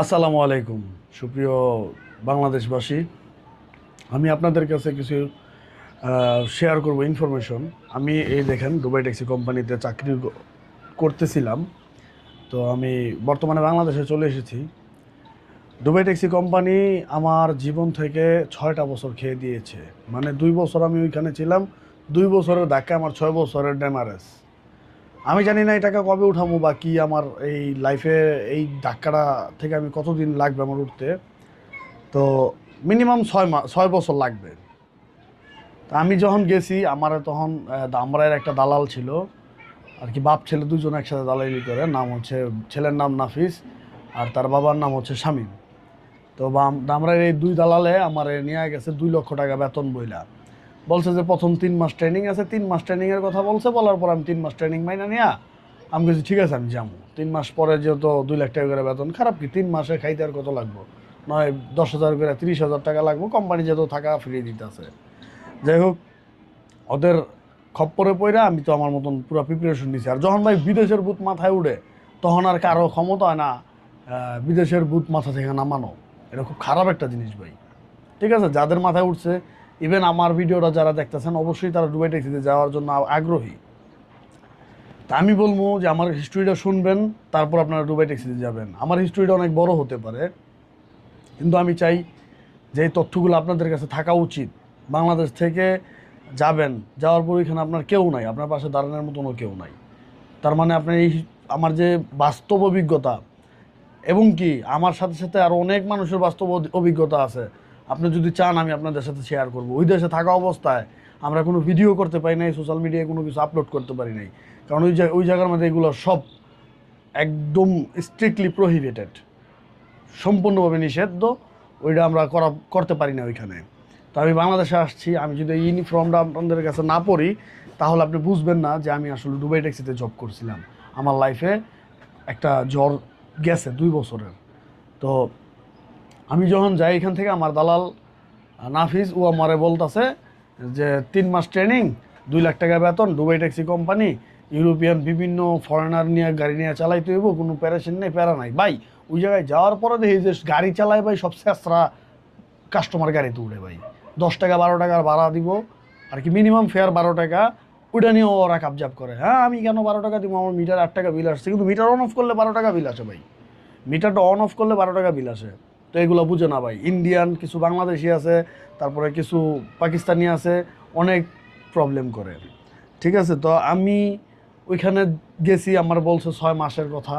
আসসালামু আলাইকুম, সুপ্রিয় বাংলাদেশবাসী। আমি আপনাদের কাছে কিছু শেয়ার করব ইনফরমেশন আমি এই দেখেন দুবাই ট্যাক্সি কোম্পানিতে চাকরি করতেছিলাম। তো আমি বর্তমানে বাংলাদেশে চলে এসেছি। দুবাই ট্যাক্সি কোম্পানি আমার জীবন থেকে ছয়টা বছর খেয়ে দিয়েছে। মানে দুই বছর আমি ওইখানে ছিলাম, দুই বছরের ধাক্কা আমার ছয় বছরের ড্যামারেজ আমি জানি না এই টাকা কবে উঠাবো বা কি আমার এই লাইফে এই ধাক্কাটা থেকে আমি কতদিন লাগবে আমার উঠতে। তো মিনিমাম ছয় মাস ছয় বছর লাগবে। তা আমি যখন গেছি, আমার তখন দামরায়ের একটা দালাল ছিল। আর কি বাপ, ছেলে দুজন একসাথে দালালি করে। নাম হচ্ছে, ছেলের নাম নাফিস আর তার বাবার নাম হচ্ছে শামীম। তো দামরায়ের এই দুই দালালে আমার নিয়ে গেছে দুই লক্ষ টাকা বেতন বইলা। বলছে যে প্রথম তিন মাস ট্রেনিং আছে, তিন মাস ট্রেনিংয়ের কথা বলছে, বলার পর আমি তিন মাস ট্রেনিং মাইনা নিয়া, আমি বলছি ঠিক আছে, আমি যাব তিন মাস পরে যেহেতু দুই লাখ টাকা করে বেতন, খারাপ কি? তিন মাসে খাইতে আর কত লাগবো? নয়, দশ হাজার করে তিরিশ হাজার টাকা লাগবো কোম্পানি যেহেতু থাকা ফ্রি দিতেছে। যাই হোক, ওদের খপ্পরে পইরা আমি তো আমার মতন পুরো প্রিপারেশন নিছি। আর যখন ভাই বিদেশের বুথ মাথায় উঠে তখন আর কারও ক্ষমতা হয় না বিদেশের বুথ মাথা থেকে নামানো। এটা খুব খারাপ একটা জিনিস ভাই। ঠিক আছে, যাদের মাথায় উঠছে ইভেন আমার ভিডিওটা যারা দেখতেছেন, অবশ্যই তারা দুবাই ট্যাক্সিতে যাওয়ার জন্য আগ্রহী। তা আমি বলব যে আমার হিস্ট্রিটা শুনবেন, তারপর আপনারা দুবাই ট্যাক্সিতে যাবেন। আমার হিস্ট্রিটা অনেক বড় হতে পারে, কিন্তু আমি চাই যে এই তথ্যগুলো আপনাদের কাছে থাকা উচিত। বাংলাদেশ থেকে যাবেন, যাওয়ার পর এখানে আপনার কেউ নাই, আপনার পাশে দাঁড়ানোর মতনও কেউ নাই। তার মানে আপনার এই আমার যে বাস্তব অভিজ্ঞতা, এবং কি, আমার সাথে সাথে আরও অনেক মানুষের বাস্তব অভিজ্ঞতা আছে। আপনি যদি চান, আমি আপনাদের সাথে শেয়ার করব। ওই দেশে থাকা অবস্থায় আমরা কোনো ভিডিও করতে পারি নাই সোশ্যাল মিডিয়ায় কোনো কিছু আপলোড করতে পারি নাই। কারণ ওই ওই জায়গার মধ্যে এগুলো সব একদম স্ট্রিক্টলি প্রহিবিটেড সম্পূর্ণভাবে নিষিদ্ধ, ওইটা আমরা করা করতে পারি না ওইখানে। তো আমি বাংলাদেশে আসছি, আমি যদি এই ইউনিফর্মটা আপনাদের কাছে না পড়ি, তাহলে আপনি বুঝবেন না যে আমি আসলে দুবাই ট্যাক্সিতে জব করছিলাম। আমার লাইফে একটা জ্বর গেছে দুই বছরের। তো আমি যখন যাই এখান থেকে, আমার দালাল নাফিস, ও আমারে বলতাছে যে তিন মাস ট্রেনিং দুই লাখ টাকা বেতন, দুবাই ট্যাক্সি কোম্পানি, ইউরোপিয়ান বিভিন্ন ফরেনার নিয়ে গাড়ি নিয়ে চালাইতে হইব, কোনো প্যারেশন নেই, প্যারা নাই। ভাই, ওই জায়গায় যাওয়ার পরে দেখি যে গাড়ি চালায় ভাই, সব শেষরা কাস্টমার গাড়িতে উঠে ভাই। দশ টাকা, বারো টাকার ভাড়া দিব, আর কি মিনিমাম ফেয়ার বারো টাকা, ওইটা নিয়ে ওরা কাবজাব করে। হ্যাঁ আমি কেন বারো টাকা দিব? আমার মিটার আট টাকা বিল আসছে, কিন্তু মিটার অন অফ করলে বারো টাকা বিল আসে ভাই। মিটারটা অন অফ করলে বারো টাকা বিল আসে। তো এগুলো বুঝে না ভাই। ইন্ডিয়ান কিছু বাংলাদেশি আছে, তারপরে কিছু পাকিস্তানি আছে, অনেক প্রবলেম করে। ঠিক আছে? তো আমি ওইখানে গেছি, আমার বলছে ছয় মাসের কথা।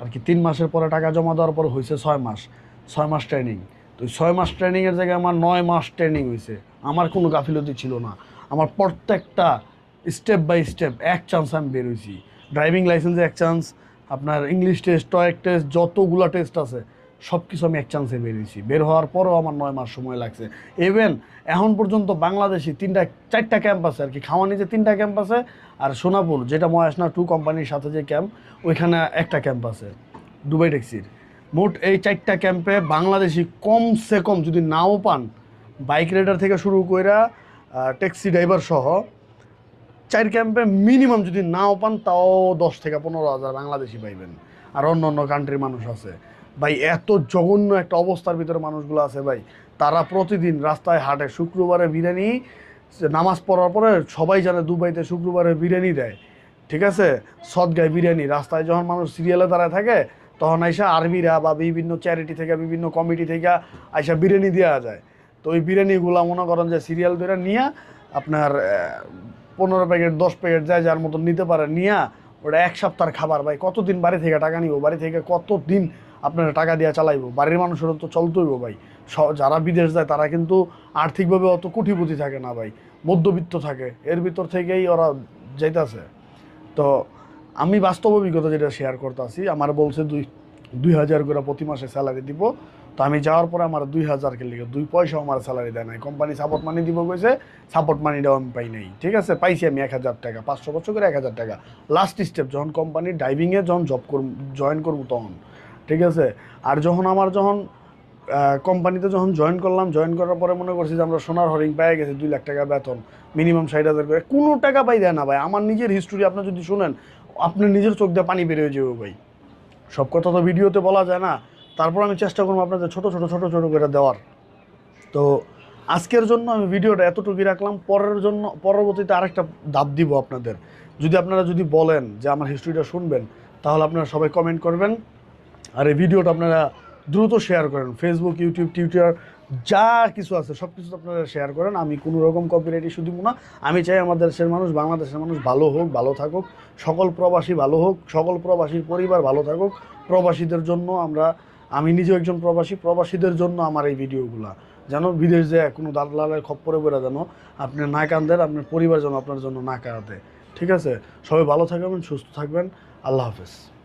আর কি তিন মাসের পরে টাকা জমা দেওয়ার পর হয়েছে ছয় মাস। ছয় মাস ট্রেনিং তো ছয় মাস ট্রেনিংয়ের জায়গায় আমার নয় মাস ট্রেনিং হয়েছে আমার কোনো গাফিলতি ছিল না। আমার প্রত্যেকটা স্টেপ বাই স্টেপ এক চান্স আমি বের হয়েছি ড্রাইভিং লাইসেন্সে এক চান্স আপনার ইংলিশ টেস্ট টয়েক টেস্ট যতগুলো টেস্ট আছে সব কিছু আমি এক চান্সে বেরিয়েছি বের হওয়ার পরেও আমার নয় মাস সময় লাগছে। ইভেন এখন পর্যন্ত বাংলাদেশি তিনটা, চারটা ক্যাম্প আছে আর কি। খাওয়ানিতে তিনটা ক্যাম্প আছে আর সোনাপুর, যেটা ময়াসনা টু কোম্পানির সাথে যে ক্যাম্প ওইখানে একটা ক্যাম্প আছে দুবাই ট্যাক্সির মোট এই চারটা ক্যাম্পে বাংলাদেশি কমসে কম যদি নাও পান বাইক রাইডার থেকে শুরু কইরা ট্যাক্সি ড্রাইভার সহ, চার ক্যাম্পে মিনিমাম যদি নাও পান, তাও দশ থেকে পনেরো হাজার বাংলাদেশি পাইবেন। আর অন্য অন্য কান্ট্রির মানুষ আছে। ভাই, এত জঘন্য একটা অবস্থার ভিতরে মানুষগুলো আছে ভাই। তারা প্রতিদিন রাস্তায় হাঁটে, শুক্রবারে বিরিয়ানি, নামাজ পড়ার পরে সবাই জানে দুবাইতে শুক্রবারে বিরিয়ানি দেয়। ঠিক আছে? সদগায় বিরিয়ানি, রাস্তায় যখন মানুষ সিরিয়ালে দাঁড়ায় থাকে, তখন আইসা আর্মিরা বা বিভিন্ন চ্যারিটি থেকে, বিভিন্ন কমিটি থেকে আইসা বিরিয়ানি দেওয়া যায়। তো ওই বিরিয়ানিগুলো মনে করেন যে সিরিয়াল ধরে নিয়ে আপনার পনেরো প্যাকেট দশ প্যাকেট যায় যার মতন নিতে পারে নিয়ে ওটা এক সপ্তাহের খাবার ভাই। কতদিন বাড়ি থেকে টাকা নিব? বাড়ি থেকে কতদিন আপনারা টাকা দিয়ে চালাইবো? বাড়ির মানুষেরও তো চলতেইব ভাই। যারা বিদেশ যায়, তারা কিন্তু আর্থিকভাবে অত কুটিপুটি থাকে না ভাই। মধ্যবিত্ত থাকে। এর ভিতর থেকেই ওরা যাইতাছে। তো আমি বাস্তব অভিজ্ঞতা যেটা শেয়ার করতেছি, আমার বলছে দুই দুই হাজার করে প্রতি মাসে স্যালারি দিব। তো আমি যাওয়ার পরে আমার দুই হাজারকে লিখে দুই পয়সাও আমার স্যালারি দেয় নাই। কোম্পানি সাপোর্ট মানি দিব কইছে সাপোর্ট মানিটাও আমি পাই নাই। ঠিক আছে? পাইছি আমি এক হাজার টাকা, পাঁচশো বছর করে এক হাজার টাকা। লাস্ট স্টেপ যখন কোম্পানি ড্রাইভিংয়ে যখন জব করব জয়েন করব তখন। ঠিক আছে? আর যখন আমার যখন কোম্পানিতে যখন জয়েন করলাম জয়েন করার পরে মনে করছি যে আমরা সোনার হরিং পেয়ে গেছি, দুই লাখ টাকা বেতন মিনিমাম ষাট হাজার করে। কোনো টাকা পাই দেয় না ভাই। আমার নিজের হিস্টোরি আপনি যদি শুনেন, আপনি নিজের চোখ দিয়ে পানি বেরিয়ে যাবে ভাই। সব কথা তো ভিডিওতে বলা যায় না। তারপর আমি চেষ্টা করব আপনাদের ছোট ছোট ছোট ছোট করে দেওয়ার। তো আজকের জন্য আমি ভিডিওটা এতটুকুই রাখলাম। পরের জন্য, পরবর্তীতে আরেকটা দাব দিব আপনাদের। যদি আপনারা যদি বলেন যে আমার হিস্ট্রিটা শুনবেন, তাহলে আপনারা সবাই কমেন্ট করবেন। আর এই ভিডিওটা আপনারা দ্রুত শেয়ার করেন। ফেসবুক ইউটিউব টুইটার যা কিছু আছে সব কিছু আপনারা শেয়ার করেন। আমি কোনো রকম কপিরাইট ইস্যু দিব না। আমি চাই আমাদের দেশের মানুষ, বাংলাদেশের মানুষ ভালো হোক, ভালো থাকুক। সকল প্রবাসী ভালো হোক, সকল প্রবাসীর পরিবার ভালো থাকুক। প্রবাসীদের জন্য আমরা আমি নিজেও একজন প্রবাসী, প্রবাসীদের জন্য আমার এই ভিডিওগুলা। যেন বিদেশ যে কোনো দালালের খপ্পরে বেড়া যেন আপনি না কান্দেন আপনার পরিবার যেন আপনার জন্য না কাঁদে। ঠিক আছে? সবাই ভালো থাকবেন, সুস্থ থাকবেন। আল্লাহ হাফেজ।